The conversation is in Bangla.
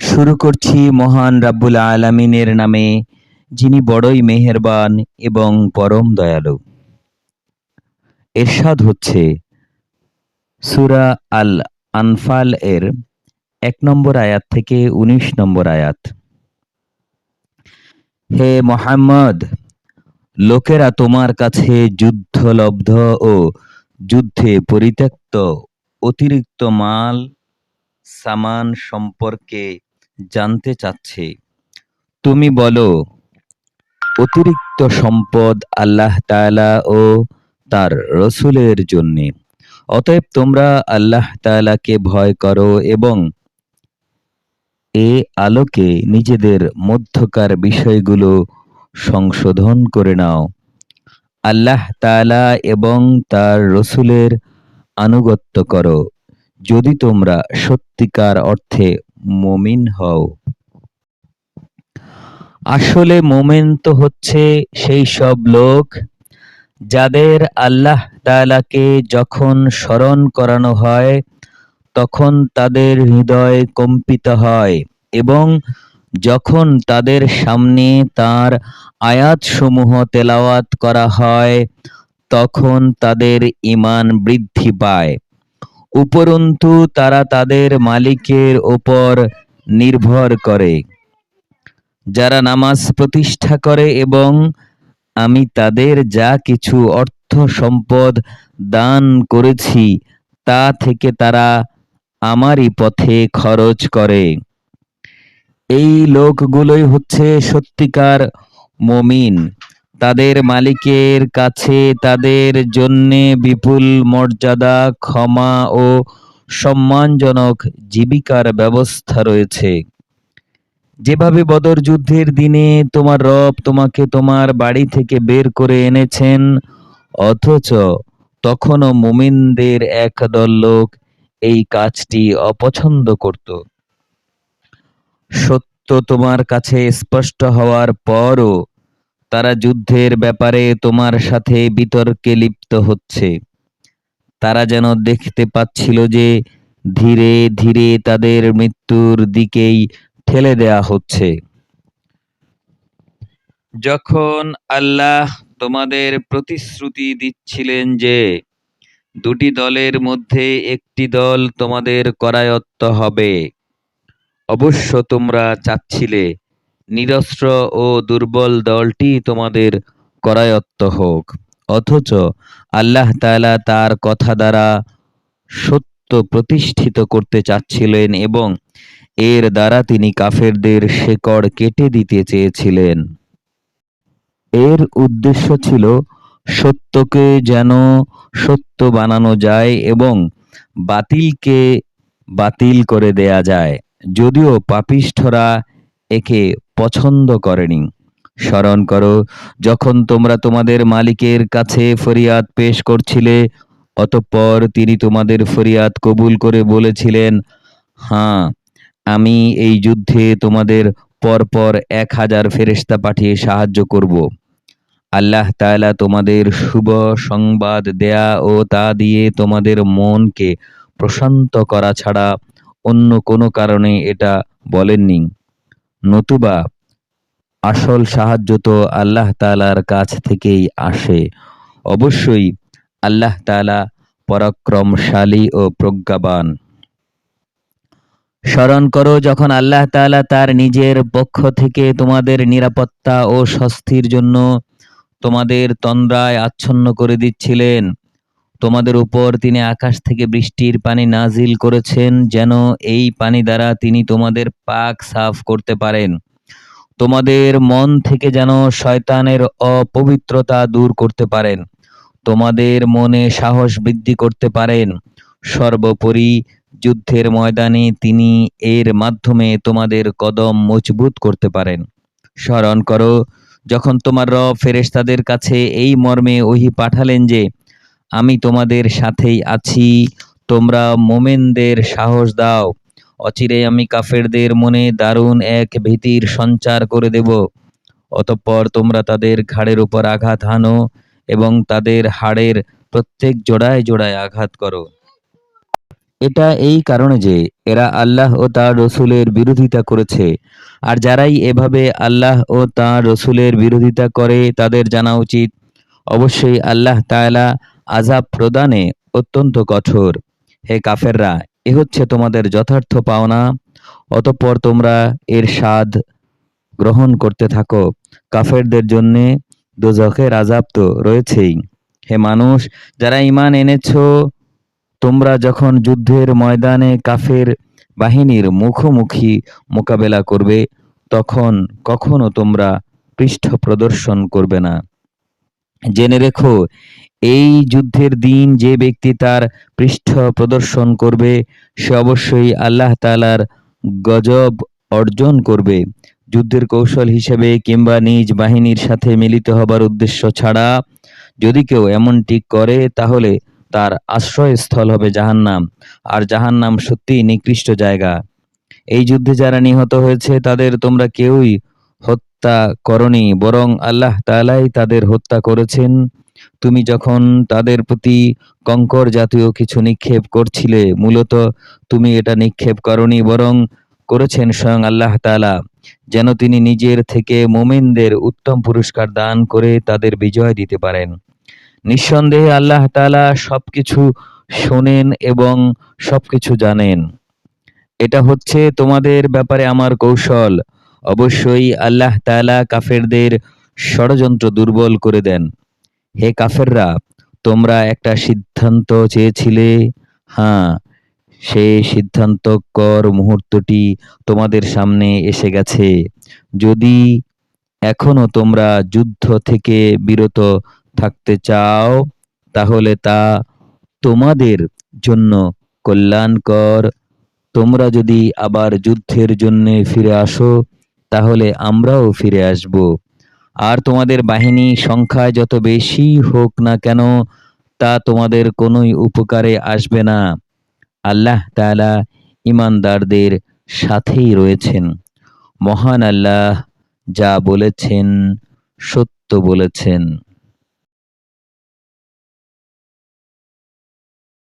শুরু করছি মহান রাব্বুল আলামিনের নামে, যিনি বড়ই মেহেরবান এবং পরম দয়ালু। এরশাদ হচ্ছে সুরা আল আনফাল এর এক নম্বর আয়াত থেকে ১৯ নম্বর আয়াত। হে মোহাম্মদ, লোকেরা তোমার কাছে যুদ্ধলব্ধ ও যুদ্ধে পরিত্যক্ত অতিরিক্ত মাল, সামান সম্পর্কে জানতে চাচ্ছে। তুমি বলো, অতিরিক্ত সম্পদ আল্লাহ তাআলা ও তার রসুলের জন্যে। অতএব তোমরা আল্লাহ তাআলাকে ভয় করো এবং এ আলোকে নিজেদের মধ্যকার বিষয়গুলো সংশোধন করে নাও। আল্লাহ তাআলা এবং তার রসুলের আনুগত্য করো। যদি তোমরা সত্যিকার অর্থে মমিন হও। আসলে মোমেন তো হচ্ছে সেই সব লোক যাদের আল্লাহ তাআলাকে যখন স্মরণ করানো হয়, তখন তাদের হৃদয় কম্পিত হয় এবং যখন তাদের সামনে তার আয়াতসমূহ তেলাওয়াত করা হয়, তখন তাদের ইমান বৃদ্ধি পায়। উপরন্তু তারা তাদের মালিকের ওপর নির্ভর করে। যারা নামাজ প্রতিষ্ঠা করে এবং আমি তাদের যা কিছু অর্থ সম্পদ দান করেছি, তা থেকে তারা আমারই পথে খরচ করে। এই লোকগুলোই হচ্ছে সত্যিকার মমিন। তাদের মালিকের কাছে তাদের জন্যে বিপুল মর্যাদা, ক্ষমা ও সম্মানজনক জীবিকার ব্যবস্থা রয়েছে। যেভাবে বদর যুদ্ধের দিনে তোমার রব তোমাকে তোমার বাড়ি থেকে বের করে এনেছেন, অথচ তখনও মুমিনদের একদল লোক এই কাজটি অপছন্দ করত। সত্য তোমার কাছে স্পষ্ট হওয়ার পরও তারা যুদ্ধের ব্যাপারে তোমার সাথে বিতর্কে লিপ্ত হচ্ছে। তারা যেন দেখতে পাচ্ছিল যে ধীরে ধীরে তাদের মৃত্যুর দিকেই ঠেলে দেয়া হচ্ছে। যখন আল্লাহ তোমাদের প্রতিশ্রুতি দিচ্ছিলেন যে দুটি দলের মধ্যে একটি দল তোমাদের করায়ত্ত হবে, অবশ্য তোমরা চাচ্ছিলে নিরস্ত্র ও দুর্বল দলটি তোমাদের করায়ত্ত হোক। অথচ আল্লাহ তাআলা তার কথা দ্বারা সত্য প্রতিষ্ঠিত করতে চাচ্ছিলেন এবং এর দ্বারা তিনি কাফেরদের শেকড় কেটে দিতে চেয়েছিলেন। এর উদ্দেশ্য ছিল সত্যকে যেন সত্য বানানো যায় এবং বাতিলকে বাতিল করে দেয়া যায়। যদিও পাপিষ্ঠরা একে পছন্দ করেনি। স্মরণ করো, যখন তোমরা তোমাদের মালিকের কাছে ফরিয়াদ পেশ করছিলে, অতঃপর তিনি তোমাদের ফরিয়াদ কবুল করে বলেছিলেন হ্যাঁ আমি এই যুদ্ধে তোমাদের পরপর এক হাজার ফেরেশতা পাঠিয়ে সাহায্য করব। আল্লাহ তাআলা তোমাদের শুভ সংবাদ দেয়া ও তা দিয়ে তোমাদের মনকে প্রশান্ত করা ছাড়া অন্য কোনো কারণে এটা বলেননি। নতুবা আসল সাহায্য তো আল্লাহ তালার কাছ থেকেই আসে। অবশ্যই আল্লাহ তালা পরাক্রমশালী ও প্রজ্ঞাবান। স্মরণ করো, যখন আল্লাহ তাআলা তার নিজের পক্ষ থেকে তোমাদের নিরাপত্তা ও স্বস্তির জন্য তোমাদের তন্দ্রায় আচ্ছন্ন করে দিচ্ছিলেন তোমাদের উপর তিনি আকাশ থেকে বৃষ্টির পানি নাজিল করেছেন, যেন এই পানি দ্বারা তিনি তোমাদের পাক সাফ করতে পারেন। তোমাদের মন থেকে যেন শয়তানের অপবিত্রতা দূর করতে পারেন। তোমাদের মনে সাহস বৃদ্ধি করতে পারেন। সর্বোপরি যুদ্ধের ময়দানে তিনি এর মাধ্যমে তোমাদের কদম মজবুত করতে পারেন। স্মরণ করো, যখন তোমার রব ফেরেশতাদের কাছে এই মর্মে ওহি পাঠালেন যে আমি তোমাদের সাথেই আছি। তোমরা মোমেনদের সাহস দাও। অচিরে আমি কাফেরদের মনে দারুণ এক ভীতির সঞ্চার করে দেব। অতঃপর তোমরা তাদের ঘাড়ের উপর আঘাত হানো এবং তাদের হাড়ের প্রত্যেক জোড়ায় জোড়ায় আঘাত করো। এটা এই কারণে যে এরা আল্লাহ ও তার রসুলের বিরোধিতা করেছে। আর যারাই এভাবে আল্লাহ ও তার রসুলের বিরোধিতা করে, তাদের জানা উচিত। অবশ্যই আল্লাহ তাআলা আযাব প্রদানে অত্যন্ত কঠোর। হে কাফেররা, এ হচ্ছে তোমাদের যথার্থ পাওনা। অতঃপর তোমরা এর স্বাদ গ্রহণ করতে থাকো। কাফেরদের জন্যে দোজখের আযাব তো রয়েছেই। হে মানুষ, যারা ইমান এনেছো, তোমরা যখন যুদ্ধের ময়দানে কাফের বাহিনীর মুখোমুখি মোকাবেলা করবে, তখন কখনো তোমরা পৃষ্ঠ প্রদর্শন করবে না। জেনে রেখো এই যুদ্ধের দিন যে ব্যক্তি তার পৃষ্ঠ প্রদর্শন করবে, সে অবশ্যই আল্লাহ তাআলার গজব অর্জন করবে। যুদ্ধের কৌশল হিসেবে কিংবা নিজ বাহিনীর সাথে মিলিত হবার উদ্দেশ্য ছাড়া যদি কেউ এমনটি করে, তাহলে তার আশ্রয়স্থল হবে জাহান্নাম। আর জাহান্নাম সত্যিই নিকৃষ্ট জায়গা। এই যুদ্ধে যারা নিহত হয়েছে, তাদের তোমরা কেউই হত্যা করনি, বরং আল্লাহ তাআলাই তাদের হত্যা করেছেন। তুমি যখন তাদের প্রতি কঙ্কর জাতীয় কিছু নিক্ষেপ করছিলে, মূলত তুমি এটা নিক্ষেপ করনি, বরং করেছেন স্বয়ং আল্লাহ তাআলা, যেন তিনি নিজের থেকে মুমিনদের উত্তম পুরস্কার দান করে তাদের বিজয় দিতে পারেন। নিঃসন্দেহে আল্লাহ তাআলা সবকিছু শোনেন এবং সবকিছু জানেন। এটা হচ্ছে তোমাদের ব্যাপারে আমার কৌশল। অবশ্যই আল্লাহ তাআলা কাফেরদের ষড়যন্ত্র দুর্বল করে দেন। হে কাফেররা, তোমরা একটা সিদ্ধান্ত চেয়েছিলে? হ্যাঁ সে সিদ্ধান্তকর মুহূর্তটি তোমাদের সামনে এসে গেছে। যদি এখনও তোমরা যুদ্ধ থেকে বিরত থাকতে চাও, তাহলে তা তোমাদের জন্য কল্যাণকর। তোমরা যদি আবার যুদ্ধের জন্য ফিরে আসো, তাহলে আমরাও ফিরে আসব। আর তোমাদের বাহিনী সংখ্যায় যত বেশি হোক না কেন, তা তোমাদের কোনোই উপকারে আসবে না। আল্লাহ তালা ইমানদারদের সাথেই রয়েছেন। মহান আল্লাহ যা বলেছেন, সত্য বলেছেন।